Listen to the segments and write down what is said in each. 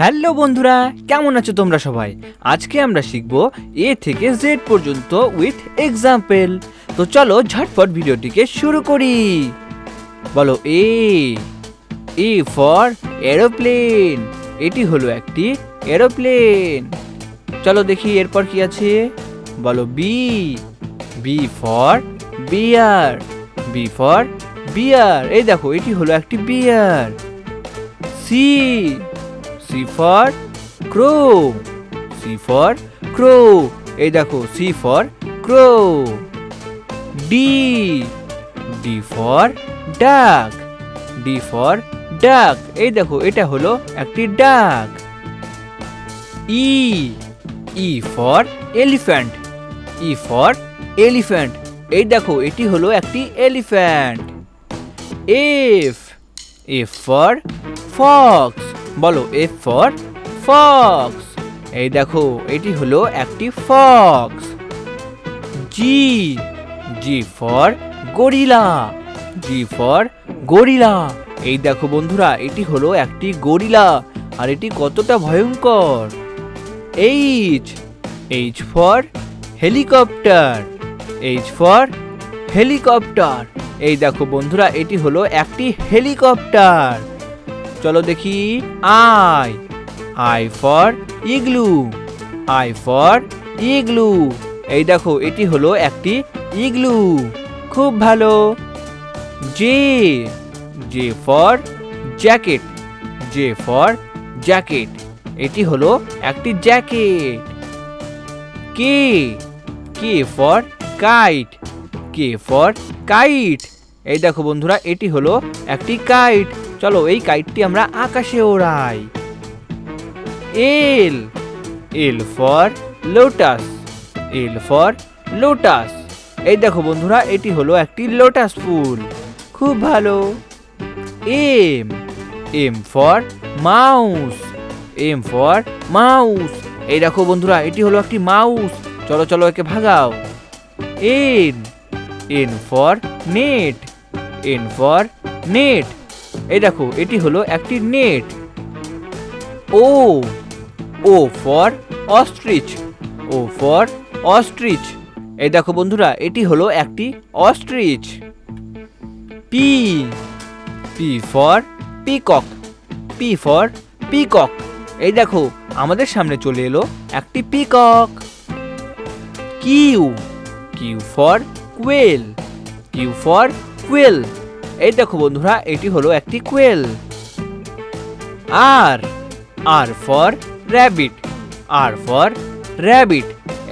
Hello বন্ধুরা, কেমন আছো তোমরা সবাই? আজকে আমরা শিখব এ থেকে জেড পর্যন্ত উইথ এক্সাম্পল তো চলো ঝটপট ভিডিওটিকে শুরু করি। বলো এ এ ফর এরোপ্লেন এটি হলো একটি এরোপ্লেন চলো দেখি এরপর কি আছে। বলো B B for bear B for bear এই দেখো, এটি হলো একটি bear C C for crow C for crow এই দেখো C for crow D D for duck D for duck এই দেখো, এটা হলো একটি duck E E for elephant E for elephant এই দেখো, এটি হলো একটি elephant F F for fox বলো এফ ফর ফক্স এই দেখো, এটি হলো একটি fox G G for gorilla G for gorilla এই দেখো বন্ধুরা, এটি হলো একটি গরিলা আর এটি কতটা ভয়ঙ্কর? H H for helicopter H for helicopter এই দেখো বন্ধুরা, এটি হলো একটি হেলিকপ্টার চলো দেখি। I I for igloo. I for igloo. এই দেখো, এটি হলো একটি ইগলু। খুব ভালো। J. J for jacket. J for jacket. এটি হলো একটি jacket. K. K for kite. K for kite. এই দেখো বন্ধুরা, এটি হলো একটি কাইট। চলো এই কাইটটি আমরা আকাশে ওড়াই। L. L for lotus. L for lotus. এই দেখো বন্ধুরা, এটি হলো একটি লোটাস ফুল। খুব ভালো। M. M for mouse. M for mouse. এই দেখো বন্ধুরা, এটি হলো একটি মাউস। চলো চলো, একে ভাগাও। N. N for net. N for net. এই দেখো, এটি হলো একটি net. O O for ostrich, O for ostrich. এই দেখো বন্ধুরা, এটি হলো একটি ostrich. P P for peacock P for peacock এই দেখো, আমাদের সামনে চলে এলো একটি peacock Q Q for quail Q for quail এই দেখো বন্ধুরা, এটি হলো একটি quail. R R for rabbit, R for rabbit.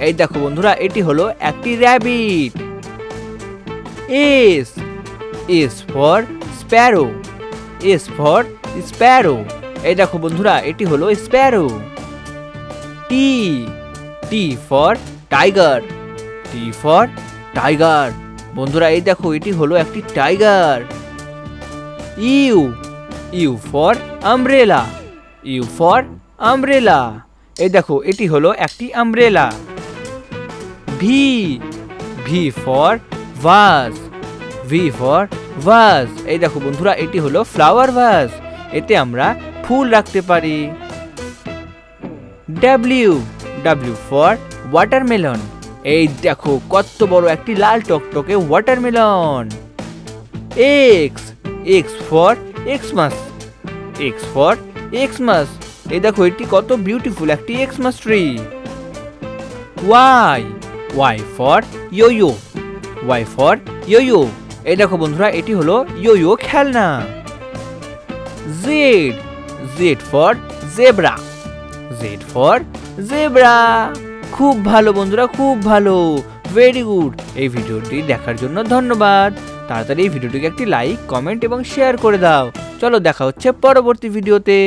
এই দেখো বন্ধুরা, এটি হলো একটি rabbit. S S for sparrow, S for sparrow. এই দেখো বন্ধুরা, এটি হলো sparrow. T T for tiger, T for tiger. বন্ধুরা, এই দেখো, এটি হলো একটি tiger. U U for umbrella, U for umbrella. এই দেখো, এটি হলো একটি umbrella. V V for vase, V for vase. এই দেখো বন্ধুরা, এটি হলো ফ্লাওয়ার ভাস। এতে আমরা ফুল রাখতে পারি। W W for watermelon. এই দেখো, কত বড় একটি লাল টকটকে watermelon. X X for Xmas X for Xmas এই দেখো, এটি কত বিউটিফুল একটি Xmas tree Y Y for yo Y for yo এই দেখো বন্ধুরা, এটি হলো ইয়ো খেলনা। Z Z for zebra Z for zebra খুব ভালো বন্ধুরা, খুব ভালো। ভেরি গুড এই ভিডিওটি দেখার জন্য ধন্যবাদ। তাড়াতাড়ি এই ভিডিওটিকে একটি লাইক কমেন্ট এবং শেয়ার করে দাও। চলো দেখা হচ্ছে পরবর্তী ভিডিওতে